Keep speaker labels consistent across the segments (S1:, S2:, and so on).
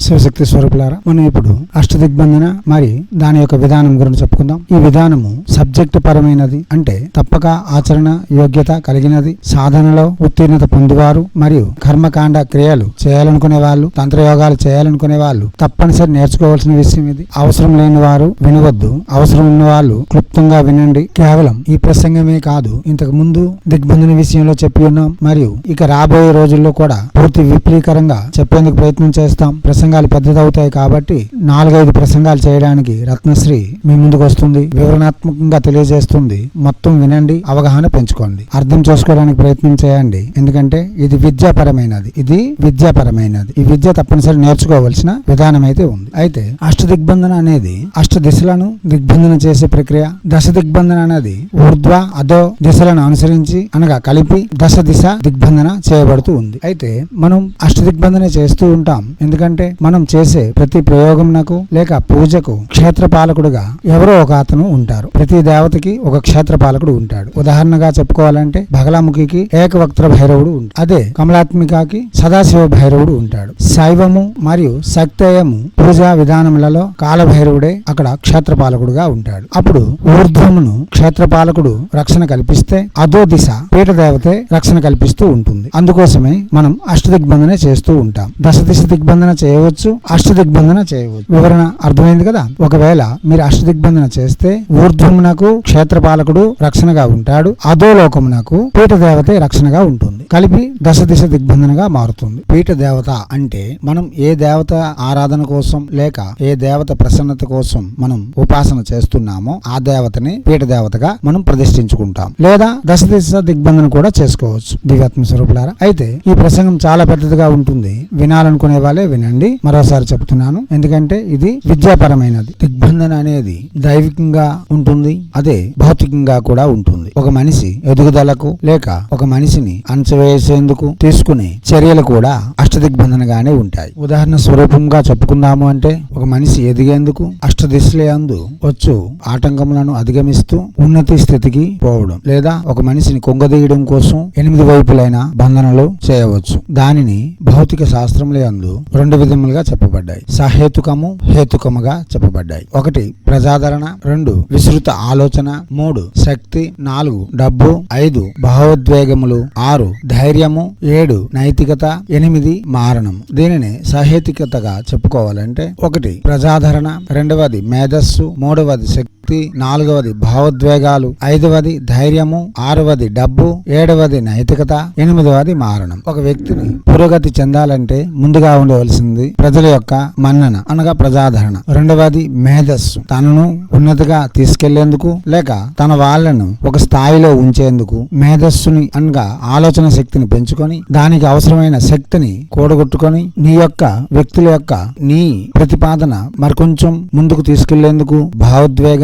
S1: శివశక్తి స్వరూపులారా మనం ఇప్పుడు అష్టదిగ్బంధన మరి దాని యొక్క విధానం గురించి చెప్పుకుందాం. ఈ విధానము సబ్జెక్ట్ పరమైనది అంటే తప్పక ఆచరణ యోగ్యత కలిగినది సాధనలో ఉత్తీర్ణత పొందువారు మరియు కర్మకాండ క్రియలు చేయాలనుకునే వాళ్ళు తంత్రయోగాలు చేయాలనుకునే వాళ్ళు తప్పనిసరి నేర్చుకోవాల్సిన విషయం ఇది. అవసరం లేని వారు వినవద్దు. అవసరం ఉన్న వాళ్ళు క్లుప్తంగా వినండి. కేవలం ఈ ప్రసంగమే కాదు ఇంతకు ముందు దిగ్బంధన విషయంలో చెప్పి ఉన్నాం. మరియు ఇక రాబోయే రోజుల్లో కూడా పూర్తి విపులీకరంగా చెప్పేందుకు ప్రయత్నం చేస్తాం. ప్రసంగాలు పెద్దదవుతాయి కాబట్టి నాలుగైదు ప్రసంగాలు చేయడానికి రత్నశ్రీ మీ ముందుకు వస్తుంది వివరణాత్మకంగా తెలియజేస్తుంది. మొత్తం వినండి అవగాహన పెంచుకోండి. అర్థం చేసుకోవడానికి ప్రయత్నం చేయండి. ఎందుకంటే ఇది విద్యాపరమైనది. ఇది విద్యాపరమైనది. ఈ విద్య తప్పనిసరి నేర్చుకోవలసిన విధానం అయితే ఉంది. అయితే అష్ట దిగ్బంధన అనేది అష్ట దిశలను దిగ్బంధన చేసే ప్రక్రియ. దశ దిగ్బంధన అనేది ఊర్ధ్వ అధో దిశలను అనుసరించి అనగా కలిపి దశ దిశ దిగ్బంధన చేయబడుతూ ఉంది. అయితే మనం అష్ట దిగ్బంధన చేస్తూ ఉంటాం. ఎందుకంటే మనం చేసే ప్రతి ప్రయోగంనకు లేక పూజకు క్షేత్ర పాలకుడుగా ఎవరో ఒక అతను ఉంటారు. ప్రతి దేవతకి ఒక క్షేత్ర పాలకుడు ఉంటాడు. ఉదాహరణగా చెప్పుకోవాలంటే బగలాముఖికి ఏకవక్త్ర భైరవుడు ఉంటాడు అదే కమలాత్మికకి సదాశివ భైరవుడు ఉంటాడు. శైవము మరియు శక్తేయము పూజా విధానములలో కాలభైరవుడే అక్కడ క్షేత్ర పాలకుడుగా ఉంటాడు. అప్పుడు ఊర్ధ్వమును క్షేత్ర పాలకుడు రక్షణ కల్పిస్తే అదో దిశ పీఠ దేవతే రక్షణ కల్పిస్తూ ఉంటుంది. అందుకోసమే మనం అష్ట దిగ్బంధన చేస్తూ ఉంటాం. దశ దిశ దిగ్బంధన చేయవచ్చు అష్ట దిగ్బంధన చేయవచ్చు. వివరణ అర్థమైంది కదా? ఒకవేళ మీరు అష్ట దిగ్బంధన చేస్తే ఊర్ధ్వమునకు క్షేత్రపాలకుడు రక్షణగా ఉంటాడు అధోలోకమునకు పీఠ దేవతే రక్షణగా ఉంటుంది. కలిపి దశ దిశ దిగ్బంధనగా మారుతుంది. పీఠ దేవత అంటే మనం ఏ దేవత ఆరాధన కోసం లేక ఏ దేవత ప్రసన్నత కోసం మనం ఉపాసన చేస్తున్నామో ఆ దేవతని పీఠ దేవతగా మనం ప్రతిష్ఠించుకుంటాం. లేదా దశ దిశ దిగ్బంధన కూడా చేసుకోవచ్చు. దివ్యాత్మ స్వరూపులారా? అయితే ఈ ప్రసంగం చాలా పెద్దదిగా ఉంటుంది. వినాలనుకునే వాళ్ళే వినండి. మరోసారి చెప్తున్నాను. ఎందుకంటే ఇది విద్యాపరమైనది. దిగ్బంధన అనేది దైవికంగా ఉంటుంది. అదే భౌతికంగా కూడా ఉంటుంది. ఒక మనిషి ఎదుగుదలకు లేక ఒక మనిషిని అంచవేసేందుకు తీసుకునే చర్యలు కూడా అష్టదిగ్బంధనగానే ఉంటాయి. ఉదాహరణ స్వరూపంగా చెప్పుకుందాము అంటే ఒక మనిషి ఎదిగేందుకు అష్ట దిశలందు వచ్చు ఆటంకములను అధిగమిస్తూ ఉన్నతి స్థితికి పోవడం లేదా ఒక మనిషిని కొంగదీయడం కోసం ఎనిమిది వైపులైన బంధనలు చేయవచ్చు. దానిని భౌతిక శాస్త్రములందు రెండు రెండు విధములుగా చెప్పబడ్డాయి. సహేతుకము హేతుకముగా చెప్పబడ్డాయి. ఒకటి ప్రజాదరణ. రెండు విస్తృత ఆలోచన. మూడు శక్తి. నాలుగు డబ్బు. ఐదు భావోద్వేగములు. ఆరు ధైర్యము. ఏడు నైతికత. ఎనిమిది మారణం దీనిని సహేతికతగా చెప్పుకోవాలంటే ఒకటి ప్రజాదరణ. రెండవది మేధస్సు. మూడవది శక్తి. నాలుగవది భావోద్వేగాలు ఐదవది ధైర్యము ఆరవది డబ్బు ఏడవది నైతికత ఎనిమిదవది మారణం. ఒక వ్యక్తిని పురోగతి చెందాలంటే ముందుగా ఉండవలసింది ప్రజల యొక్క మన్నన అనగా ప్రజాదరణ. రెండవది మేధస్సు. తనను ఉన్నతిగా తీసుకెళ్ళేందుకు లేక తన వాళ్ళను ఒక స్థాయిలో ఉంచేందుకు మేధస్సుని అనగా ఆలోచన శక్తిని పెంచుకొని దానికి అవసరమైన శక్తిని కూడగొట్టుకొని నీ యొక్క వ్యక్తుల యొక్క నీ ప్రతిపాదన మరికొంచెం ముందుకు తీసుకెళ్ళేందుకు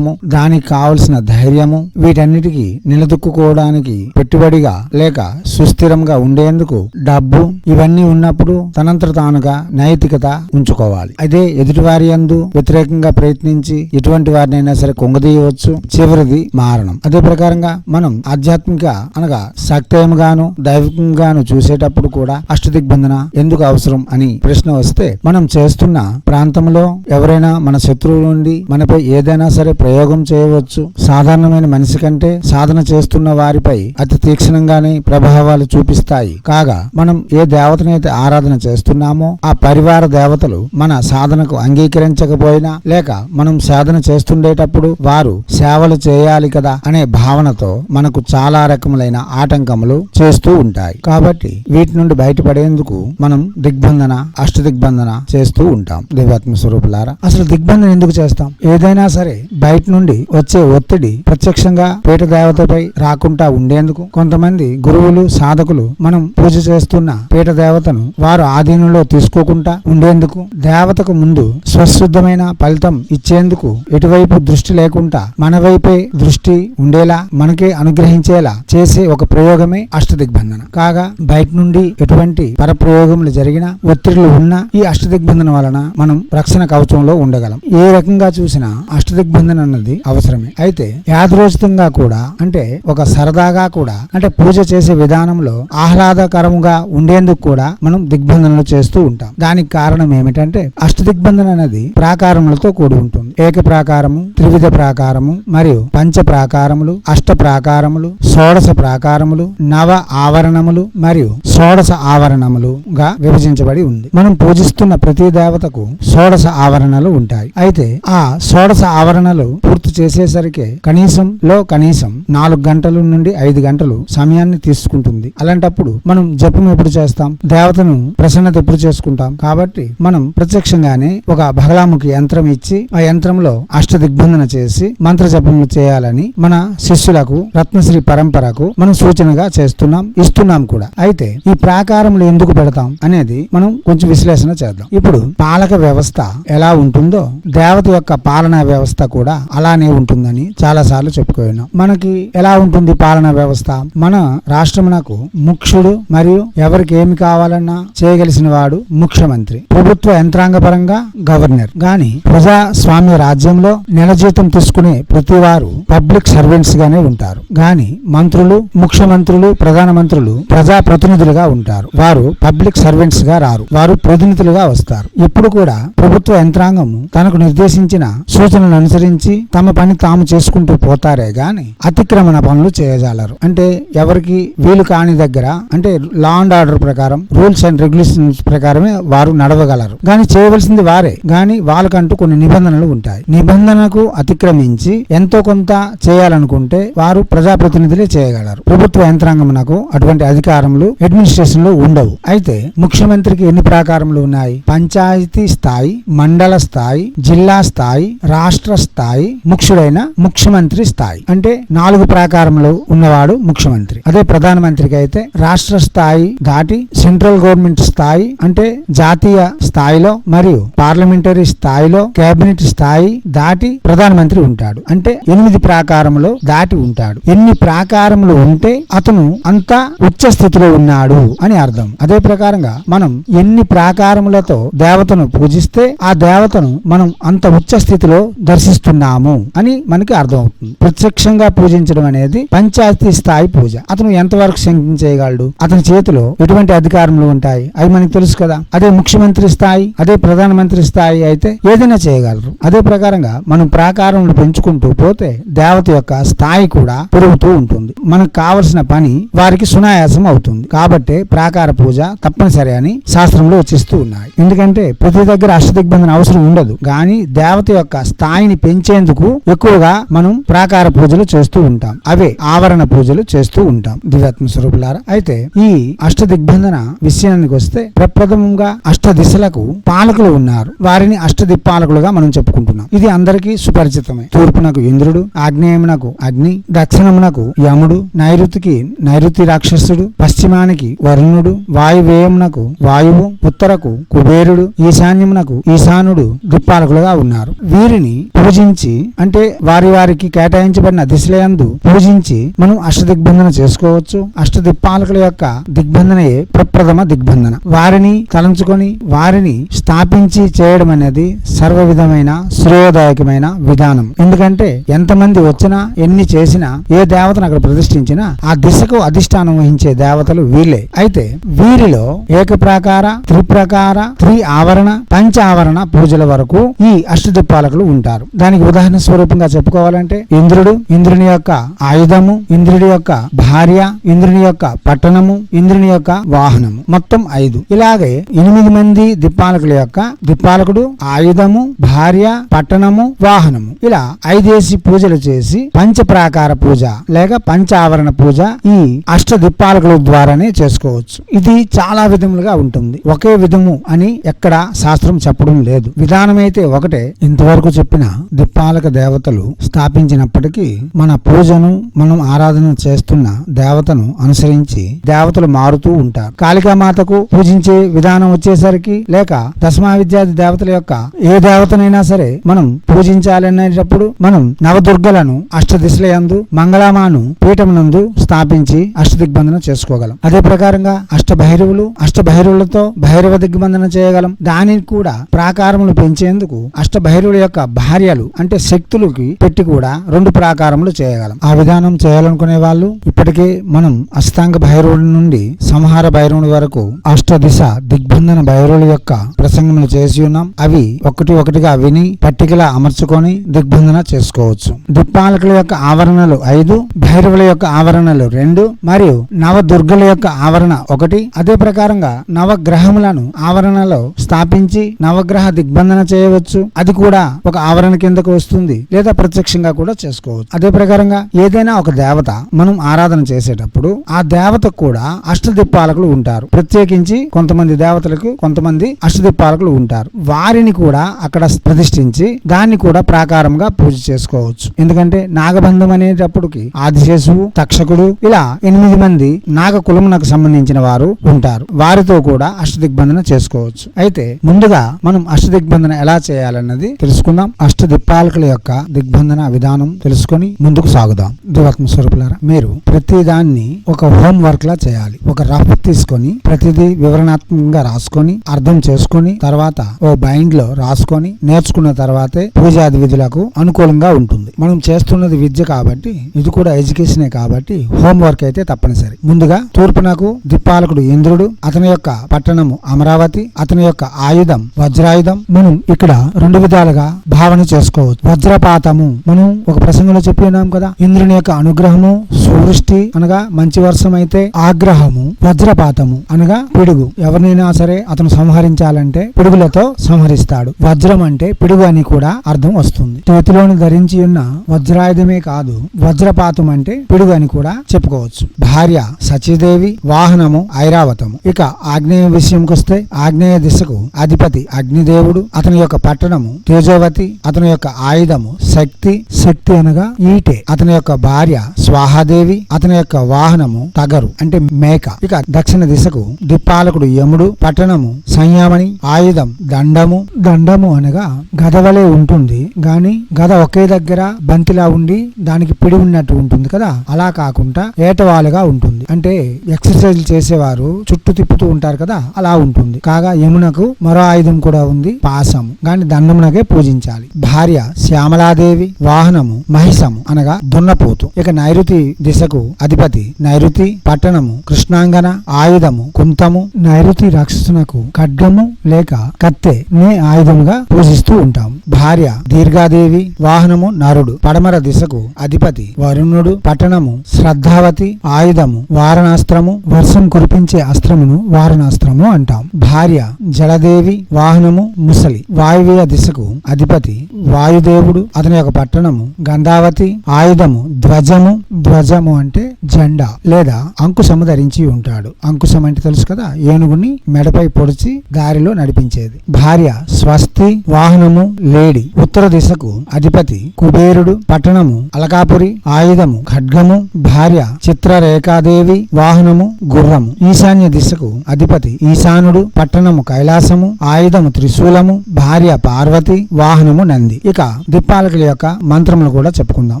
S1: భావోద్వేగము దానికి కావలసిన ధైర్యము వీటన్నిటికీ నిలదొక్కుకోవడానికి పెట్టుబడిగా లేక సుస్థిరంగా ఉండేందుకు డబ్బు ఇవన్నీ ఉన్నప్పుడు తనంతట తానుగా నైతికత ఉంచుకోవాలి. అదే ఎదుటివారి యందు వ్యతిరేకంగా ప్రయత్నించి ఎటువంటి వారినైనా సరే కొంగదీయవచ్చు. చివరిది మారణం. అదే ప్రకారంగా మనం ఆధ్యాత్మిక అనగా శక్తయంగాను దైవికంగాను చూసేటప్పుడు కూడా అష్టదిగ్బంధన ఎందుకు అవసరం అని ప్రశ్న వస్తే మనం చేస్తున్న ప్రాంతంలో ఎవరైనా మన శత్రువు నుండి మనపై ఏదైనా సరే ప్రయోగం చేయవచ్చు. సాధారణమైన మనిషి కంటే సాధన చేస్తున్న వారిపై అతి తీక్షణంగానే ప్రభావాలు చూపిస్తాయి. కాగా మనం ఏ దేవతనైతే ఆరాధన చేస్తున్నామో ఆ పరివార దేవతలు మన సాధనకు అంగీకరించకపోయినా లేక మనం సాధన చేస్తుండేటప్పుడు వారు సేవలు చేయాలి కదా అనే భావనతో మనకు చాలా రకములైన ఆటంకములు చేస్తూ ఉంటాయి. కాబట్టి వీటి నుండి బయటపడేందుకు మనం దిగ్బంధన అష్ట దిగ్బంధన చేస్తూ ఉంటాం. దివ్యాత్మ స్వరూపులారా అసలు దిగ్బంధన ఎందుకు చేస్తాం? ఏదైనా సరే బయట నుండి వచ్చే ఒత్తిడి ప్రత్యక్షంగా పీఠ దేవతపై రాకుండా ఉండేందుకు కొంతమంది గురువులు సాధకులు మనం పూజ చేస్తున్న పీఠ దేవతను వారు ఆధీనంలో తీసుకోకుండా ఉండేందుకు దేవతకు ముందు స్వశుద్ధమైన ఫలితం ఇచ్చేందుకు ఎటువైపు దృష్టి లేకుండా మన వైపే దృష్టి ఉండేలా మనకే అనుగ్రహించేలా చేసే ఒక ప్రయోగమే అష్టదిగ్బంధన. కాగా బయట నుండి ఎటువంటి పరప్రయోగములు జరిగినా ఒత్తిడులు ఉన్నా ఈ అష్టదిగ్బంధన వలన మనం రక్షణ రక్షణ కవచంలో ఉండగలం. ఏ రకంగా చూసినా అష్టదిగ్బంధన అన్నది అవసరమే. అయితే యాదరోచితంగా కూడా అంటే ఒక సరదాగా కూడా అంటే పూజ చేసే విధానంలో ఆహ్లాదకరంగా ఉండేందుకు కూడా మనం దిగ్బంధనలు చేస్తూ ఉంటాం. దానికి కారణం ఏమిటంటే అష్ట దిగ్బంధన అనేది ప్రాకారములతో కూడి ఉంటుంది. ఏక ప్రాకారము త్రివిధ ప్రాకారము మరియు పంచ ప్రాకారములు అష్ట ప్రాకారములు షోడశ ప్రాకారములు నవ ఆవరణములు మరియు షోడశ ఆవరణములుగా విభజించబడి ఉంది. మనం పూజిస్తున్న ప్రతి దేవతకు షోడశ ఆవరణలు ఉంటాయి. అయితే ఆ షోడశ ఆవరణలు పూర్తి చేసేసరికి కనీసం లో కనీసం నాలుగు గంటల నుండి ఐదు గంటలు సమయాన్ని తీసుకుంటుంది. అలాంటప్పుడు మనం జపం ఎప్పుడు చేస్తాం? దేవతను ప్రసన్నత ఎప్పుడు చేసుకుంటాం? కాబట్టి మనం ప్రత్యక్షంగానే ఒక బహలాముఖి యంత్రం ఇచ్చి ఆ యంత్రం అష్ట దిగ్బంధన చేసి మంత్ర జపములు చేయాలని మన శిష్యులకు రత్నశ్రీ పరంపరకు మనం సూచనగా చేస్తున్నాం ఇస్తున్నాం కూడా. అయితే ఈ ప్రాకారములు ఎందుకు పెడతాం అనేది మనం కొంచెం విశ్లేషణ చేద్దాం. ఇప్పుడు పాలక వ్యవస్థ ఎలా ఉంటుందో దేవత యొక్క పాలనా వ్యవస్థ కూడా అలానే ఉంటుందని చాలా సార్లు చెప్పుకున్నాం మనకి ఎలా ఉంటుంది పాలనా వ్యవస్థ? మన రాష్ట్రమునకు ముఖ్యుడు మరియు ఎవరికి ఏమి కావాలన్నా చేయగలిసిన వాడు ముఖ్యమంత్రి. ప్రభుత్వ యంత్రాంగ పరంగా గవర్నర్. గాని ప్రజాస్వామ్య రాజ్యంలో నెల జీతం తీసుకునే ప్రతి వారు పబ్లిక్ సర్వెంట్స్ గానే ఉంటారు. గాని మంత్రులు ముఖ్యమంత్రులు ప్రధానమంత్రులు ప్రజా ప్రతినిధులుగా ఉంటారు. వారు పబ్లిక్ సర్వెంట్స్గా రారు. వారు ప్రతినిధులుగా వస్తారు. ఇప్పుడు కూడా ప్రభుత్వ యంత్రాంగం తనకు నిర్దేశించిన సూచనలను అనుసరించి తమ పని తాము చేసుకుంటూ పోతారే గాని అతిక్రమణ పనులు చేయజాలరు. అంటే ఎవరికి వీలు కాని దగ్గర అంటే లా అండ్ ఆర్డర్ ప్రకారం రూల్స్ అండ్ రెగ్యులేషన్స్ ప్రకారమే వారు నడవగలరు. గాని చేయవలసింది వారే. గాని వాళ్ళకంటూ కొన్ని నిబంధనలు ఉంటాయి. నిబంధనకు అతిక్రమించి ఎంతో కొంత చేయాలనుకుంటే వారు ప్రజాప్రతినిధులే చేయగలరు. ప్రభుత్వ యంత్రాంగమునకు అటువంటి అధికారములు అడ్మినిస్ట్రేషన్లో ఉండవు. అయితే ముఖ్యమంత్రికి ఎన్ని ప్రాకారములు ఉన్నాయి? పంచాయతీ స్థాయి మండల స్థాయి జిల్లా స్థాయి రాష్ట్ర స్థాయి ముఖ్యుడైన ముఖ్యమంత్రి స్థాయి. అంటే నాలుగు ప్రాకారములు ఉన్నవాడు ముఖ్యమంత్రి. అదే ప్రధానమంత్రికి అయితే రాష్ట్ర స్థాయి దాటి సెంట్రల్ గవర్నమెంట్ స్థాయి అంటే జాతీయ స్థాయిలో మరియు పార్లమెంటరీ స్థాయిలో కేబినెట్ స్థాయి దాటి ప్రధానమంత్రి ఉంటాడు. అంటే ఎనిమిది ప్రాకారములో దాటి ఉంటాడు. ఎన్ని ప్రాకారములు ఉంటే అతను అంత ఉచ్చ స్థితిలో ఉన్నాడు అని అర్థం. అదే ప్రకారంగా మనం ఎన్ని ప్రాకారములతో దేవతను పూజిస్తే ఆ దేవతను మనం అంత ఉచ్చ స్థితిలో దర్శిస్తున్నాము అని మనకి అర్థం అవుతుంది ప్రత్యక్షంగా పూజించడం అనేది పంచాయతీ స్థాయి పూజ. అతను ఎంతవరకు శంఖం చేయగలడు? అతని చేతిలో ఎటువంటి అధికారములు ఉంటాయి? అవి మనకి తెలుసు కదా. అదే ముఖ్యమంత్రి స్థాయి అదే ప్రధానమంత్రి స్థాయి అయితే ఏదైనా చేయగలరు. అదే ప్రకారంగా మనం ప్రాకారములు పెంచుకుంటూ పోతే దేవత యొక్క స్థాయి కూడా పెరుగుతూ ఉంటుంది. మనకు కావలసిన పని వారికి సునాయాసం అవుతుంది. కాబట్టి ప్రాకార పూజ తప్పనిసరి అని శాస్త్రంలో వచ్చిస్తూ ఉన్నాయి. ఎందుకంటే ప్రతి దగ్గర అష్టదిగ్బంధన అవసరం ఉండదు. కానీ దేవత యొక్క స్థాయిని పెంచేందుకు ఎక్కువగా మనం ప్రాకార పూజలు చేస్తూ ఉంటాం. అవే ఆవరణ పూజలు చేస్తూ ఉంటాం. దివ్యాత్మ స్వరూపులారా అయితే ఈ అష్ట దిగ్బంధన విషయానికి వస్తే ప్రప్రథమంగా అష్ట దిశలకు పాలకులు ఉన్నారు. వారిని అష్ట దిక్పాలకులుగా మనం అనుకుంటున్నాం. ఇది అందరికీ సుపరిచితమే. తూర్పునకు ఇంద్రుడు ఆగ్నేయమునకు అగ్ని దక్షిణమునకు యముడు నైరుతికి నైరుతి రాక్షసుడు పశ్చిమానికి వరుణుడు వాయువేయమునకు వాయువు ఉత్తరకు కుబేరుడు ఈశాన్యమునకు ఈశానుడు దిప్పాలకులుగా ఉన్నారు. వీరిని పూజించి అంటే వారి వారికి కేటాయించబడిన దిశలందు పూజించి మనం అష్టదిగ్బంధన చేసుకోవచ్చు. అష్టదిప్పాలకుల యొక్క దిగ్బంధనయే ప్రప్రథమ దిగ్బంధన. వారిని తలంచుకొని వారిని స్థాపించి చేయడం అనేది సర్వ విధమైన శ్రేయదాయకమైన విధానం. ఎందుకంటే ఎంతమంది వచ్చినా ఎన్ని చేసినా ఏ దేవతను అక్కడ ప్రతిష్ఠించినా ఆ దిశకు అధిష్టానం వహించే దేవతలు వీళ్ళే. అయితే వీరిలో ఏకప్రాకార త్రిప్రకార త్రి ఆవరణ పంచ ఆవరణ పూజల వరకు ఈ అష్టదిప్పాలకులు ఉంటారు. దానికి ఉదాహరణ స్వరూపంగా చెప్పుకోవాలంటే ఇంద్రుడు ఇంద్రుని యొక్క ఆయుధము ఇంద్రుడి యొక్క భార్య ఇంద్రుని యొక్క పట్టణము ఇంద్రుని యొక్క వాహనము. మొత్తం ఐదు. ఇలాగే ఎనిమిది మంది దిప్పాలకుల యొక్క దిప్పాలకుడు ఆయుధము భార్య పట్టణము వాహనము. ఇలా ఐదేసి పూజలు చేసి పంచ ప్రాకార పూజ లేక పంచ ఆవరణ పూజ ఈ అష్ట దిప్పాలకుల ద్వారానే చేసుకోవచ్చు. ఇది చాలా విధములుగా ఉంటుంది. ఒకే విధము అని ఎక్కడ శాస్త్రం చెప్పడం లేదు. విధానమైతే ఒకటే. ఇంతవరకు చెప్పిన దిప్పాలక దేవతలు స్థాపించినప్పటికీ మన పూజను మనం ఆరాధన చేస్తున్న దేవతను అనుసరించి దేవతలు మారుతూ ఉంటారు. కాళికామాతకు పూజించే విధానం వచ్చేసరికి లేక దశమా విద్యాది దేవతల యొక్క ఏ దేవతనైనా సరే మనం పూజించాలనేటప్పుడు మనం నవదుర్గలను అష్టదిశల యందు మంగళమాను పీఠమునందు స్థాపించి అష్టదిగ్బంధన చేసుకోగలం. అదే ప్రకారంగా అష్ట భైరవులు అష్ట భైరవులతో భైరవ దిగ్బంధన చేయగలం. దానికి కూడా ప్రాకారములు పెంచేందుకు అష్ట భైరవుల యొక్క భార్యలు అంటే శక్తులకి పెట్టి కూడా రెండు ప్రాకారములు చేయగలం. ఆ విధానం చేయాలనుకునే వాళ్ళు ఇప్పటికే మనం అష్టాంగ భైరవుడి నుండి సంహార భైరవుడి వరకు అష్ట దిశ దిగ్బంధన భైరవుల యొక్క ప్రసంగములు చేసి ఉన్నాం. అవి ఒకటి ఒకటిగా విని పట్టికలా అమర్చుకొని దిగ్బంధన చేసుకోవచ్చు. దిక్పాలకుల యొక్క ఆవరణలు ఐదు భైరవుల యొక్క ఆవరణలు రెండు మరియు నవ దుర్గల యొక్క ఆవరణ ఒకటి. అదే ప్రకారంగా నవగ్రహములను ఆవరణలో స్థాపించి నవగ్రహ దిగ్బంధన చేయవచ్చు. అది కూడా ఒక ఆవరణ కిందకు వస్తుంది లేదా ప్రత్యక్షంగా కూడా చేసుకోవచ్చు. అదే ప్రకారంగా ఏదైనా ఒక దేవత మనం ఆరాధన చేసేటప్పుడు ఆ దేవతకు కూడా అష్టదిప్పాలకులు ఉంటారు. ప్రత్యేకించి కొంతమంది దేవతలకు కొంతమంది అష్టదిప్పాలకులు ఉంటారు. వారిని కూడా అక్కడ ప్రతిష్ఠించి దాన్ని కూడా ప్రాకారంగా పూజ చేసుకోవచ్చు. ఎందుకంటే నాగబంధం అనేటప్పటికి ఆదిశేషువు తక్షకుడు ఇలా ఎనిమిది మంది నాగ కులమునకు సంబంధించిన వారు ఉంటారు. వారితో కూడా అష్టదిగ్బంధన చేసుకోవచ్చు. అయితే ముందుగా మనం అష్టదిగ్బంధన ఎలా చేయాలన్నది తెలుసుకుందాం. అష్టదిప్పాలకుల యొక్క దిగ్బంధన విధానం తెలుసుకొని ముందుకు సాగుదాం. దివాత్మ స్వరూపులారా మీరు ప్రతి దాన్ని ఒక హోం వర్క్ లా చేయాలి. ఒక రఫ్ తీసుకొని ప్రతిదీ వివరణాత్మకంగా రాసుకొని అర్థం చేసుకొని తర్వాత ఓ బైండ్లో రాసుకొని నేర్చుకున్న తర్వాతే పూజాది విధులకు అనుకూలంగా ఉంటుంది. మనం చేస్తున్నది విద్య కాబట్టి ఇది కూడా ఎడ్యుకేషనే కాబట్టి హోంవర్క్ అయితే తప్పనిసరి. ముందుగా తూర్పునకు దిప్పాలకుడు ఇంద్రుడు అతని యొక్క పట్టణము అమరావతి అతని యొక్క ఆయుధం వజ్రాయుధం. మనం ఇక్కడ రెండు విధాలుగా భావన చేసుకోవచ్చు. వజ్రపాతము మనం ఒక ప్రసంగంలో చెప్పి ఉన్నాం కదా ఇంద్రుని యొక్క అనుగ్రహము సువృష్టి అనగా మంచి వర్షం అయితే ఆగ్రహము వజ్రపాతము అనగా పిడుగు. ఎవరినైనా సరే అతను సంహరించాలంటే పిడుగులతో సంహరిస్తాడు. వజ్రం అంటే పిడుగు అని కూడా అర్థం వస్తుంది. చేతిలోని ధరించి ఉన్న వజ్రాయుధమే కాదు వజ్రపాతం అంటే పిడుగు అని కూడా చెప్పుకోవచ్చు. భార్య సచీదేవి వాహనము ఐరావతము. ఇక ఆగ్నేయ విషయంకి వస్తే ఆగ్నేయ దిశకు అధిపతి అగ్నిదేవుడు. అతని యొక్క పట్టణము తేజోవతి అతని యొక్క ఆయుధము శక్తి శక్తి అనగా ఈటే. అతని యొక్క భార్య స్వాహాదేవి అతని యొక్క వాహనము తగరు అంటే మేక. ఇక దక్షిణ దిశకు దిప్పాలకుడు యముడు పట్టణము సంయామణి ఆయుధం దండము. దండము అనగా గద గదవలే ఉంటుంది గాని గద ఒకే దగ్గర బంతిలా ఉండి దానికి పిడి ఉన్నట్టు ఉంటుంది కదా? అలా కాకుండా ఏటవాలుగా ఉంటుంది. అంటే ఎక్సర్సైజ్ చేసేవారు చుట్టూ తిప్పుతూ ఉంటారు కదా? అలా ఉంటుంది. కాగా యమునకు మరో ఆయుధం కూడా ఉంది పాసము గాని దండమునకే పూజించాలి. భార్య శ్యామలాదేవి వాహనము మహిషము అనగా దున్నపోతు. ఇక నైరుతి దిశకు అధిపతి నైరుతి పట్టణము కృష్ణాంగన ఆయుధము కుంతము. నైరుతి రాక్షసునకు ఖడ్గము లేక కత్తె నే ఆయుధముగా పూజిస్తూ ఉంటాం భార్య దీర్ఘాదేవి వాహనము నరుడు. పడమర దిశకు అధిపతి వరుణుడు. పట్టణము శ్రద్ధావతి ఆయుధము వారణాస్త్రము. వర్షం కురిపించే అస్త్రమును వారణాస్త్రము అంటాం. భార్య జలదేవి వాహనము ముసలి. వాయువ్య దిశకు అధిపతి వాయుదేవుడు. అతని యొక్క పట్టణము గంధావతి. ఆయుధము ధ్వజము. ధ్వజము అంటే జెండా లేదా అంకుశము ధరించి ఉంటాడు. అంకుశం అంటే తెలుసు కదా ఏనుగుని మెడపై పొడిచి దారిలో నడిపించేది. భార్య స్వస్తి వాహనము లేడి ఉత్తర దిశకు అధిపతి కుబేరుడు పట్టణము అలకాపురి ఆయుధము ఖడ్గము భార్య చిత్రరేఖాదేవి వాహనము గుర్రము ఈశాన్య దిశకు అధిపతి ఈశానుడు పట్టణము కైలాసము ఆయుధము త్రిశూలము భార్య పార్వతి వాహనము నంది ఇక దిప్పాలకుల యొక్క మంత్రములు కూడా చెప్పుకుందాం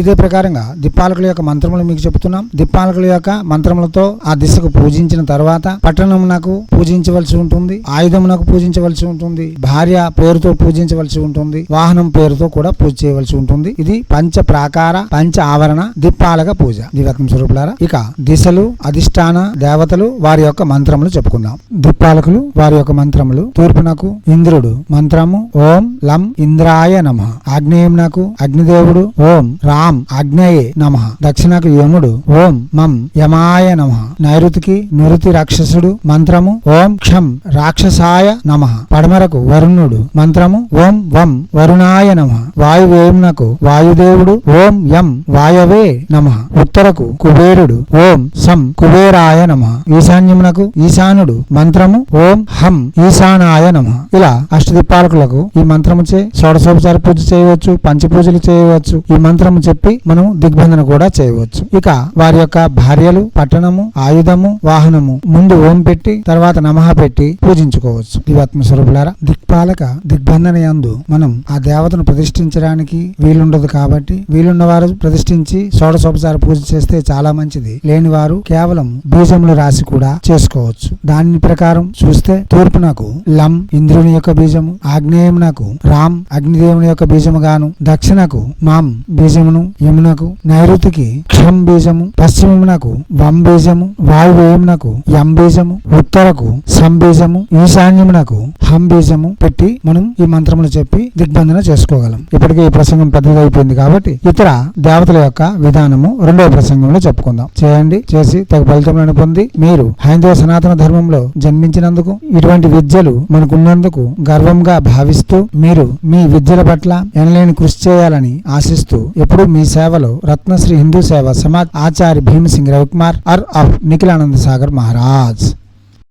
S1: ఇదే ప్రకారంగా దిప్పాలకుల యొక్క మంత్రములు మీకు చెప్తున్నాం దిప్పాలకుల యొక్క మంత్రములతో ఆ దిశకు పూజించిన తర్వాత పట్టణమునకు పూజించవలసి ఉంటుంది ఆయుధమునకు పూజించవలసి ఉంటుంది భార్య పేరుతో పూజించవలసి ఉంటుంది వాహనం పేరుతో కూడా పూజ చేయవలసి ఉంటుంది. ఇది పంచ ప్రాకార పంచ ఆవరణ దీపాలక పూజ. దివత్మ స్వరూపులారా ఇక దిశలు అధిష్టాన దేవతలు వారి యొక్క మంత్రములు చెప్పుకుందాం. దీపాలకులు వారి యొక్క మంత్రములు. తూర్పునకు ఇంద్రుడు మంత్రము. ఓం లం ఇంద్రాయ నమ. ఆగ్నేయమునకు అగ్నిదేవుడు. ఓం రామ్ ఆగ్నేయే నమ. దక్షిణకు యముడు. ఓం మం యమాయ నమ. నైరుతికి నురుతి రాక్షసుడు మంత్రము. ఓం క్షం రాక్షసాయ నమ. పడమరకు వరుణుడు మంత్రము. ఓం వం వరుణాయ నమ. వాయువేమునకు వాయుదేవుడు. ఓం యం. వాయవే నమ. ఉత్తరకు కుబేరుడు. ఓం సం. కుబేరాయ నమ. ఈశాన్యమునకు ఈశానుడు. మంత్రము? ఓం హం. ఈశానాయ నమ. ఇలా అష్టదిప్పాలకులకు ఈ మంత్రముచే షోడశోపచార పూజ చేయవచ్చు పంచపూజలు చేయవచ్చు. ఈ మంత్రము చెప్పి మనం దిగ్బంధన కూడా చేయవచ్చు. ఇక వారి యొక్క భార్యలు పట్టణము ఆయుధము వాహనము ముందు ఓం పెట్టి తర్వాత నమః పెట్టి పూజించుకోవచ్చు. దివాత్మ స్వరూపులారా దిక్పాలక దిగ్బంధన యందు మనం ఆ దేవతను ప్రతిష్ఠించడానికి వీలుండదు కాబట్టి వీలున్న వారు ప్రతిష్ఠించి షోడశోపచార పూజ చేస్తే చాలా మంచిది. లేని వారు కేవలం బీజములు రాసి కూడా చేసుకోవచ్చు. దాని ప్రకారం చూస్తే తూర్పునకు లం ఇంద్రుని యొక్క బీజము ఆగ్నేయమునకు రామ్ అగ్నిదేవుని యొక్క బీజము గాను దక్షిణకు మాం బీజమును యమునకు నైరుతికి క్షం బీజము పశ్చిమమునకు వం బీజము వాయువేయమునకు యం బీజము ఉత్తరకు సంబీజము ఈశాన్యమునకు హం బీజము పెట్టి మనం ఈ మంత్రములు చెప్పి దిగ్బంధన చేసుకోగలం. ఇప్పటికే ఈ ప్రసంగం పెద్దది అయిపోయింది కాబట్టి ఇతర దేవతల యొక్క విధానము రెండవ ప్రసంగంలో చెప్పుకుందాం. చేయండి చేసి తగు ఫలితములను పొంది మీరు హైందవ సనాతన ధర్మంలో జన్మించినందుకు ఇటువంటి విద్యలు మనకున్నందుకు గర్వంగా భావిస్తూ మీరు మీ విద్యల పట్ల ఎనలేని కృషి చేయాలని ఆశిస్తూ ఎప్పుడూ మీ సేవలో రత్నశ్రీ హిందూ సేవ సమాజ్ ఆచార్య భీమసింగ్ రవికుమార్ అర్ ఆఫ్ నిఖిలానంద సాగర్ మహారాజ్.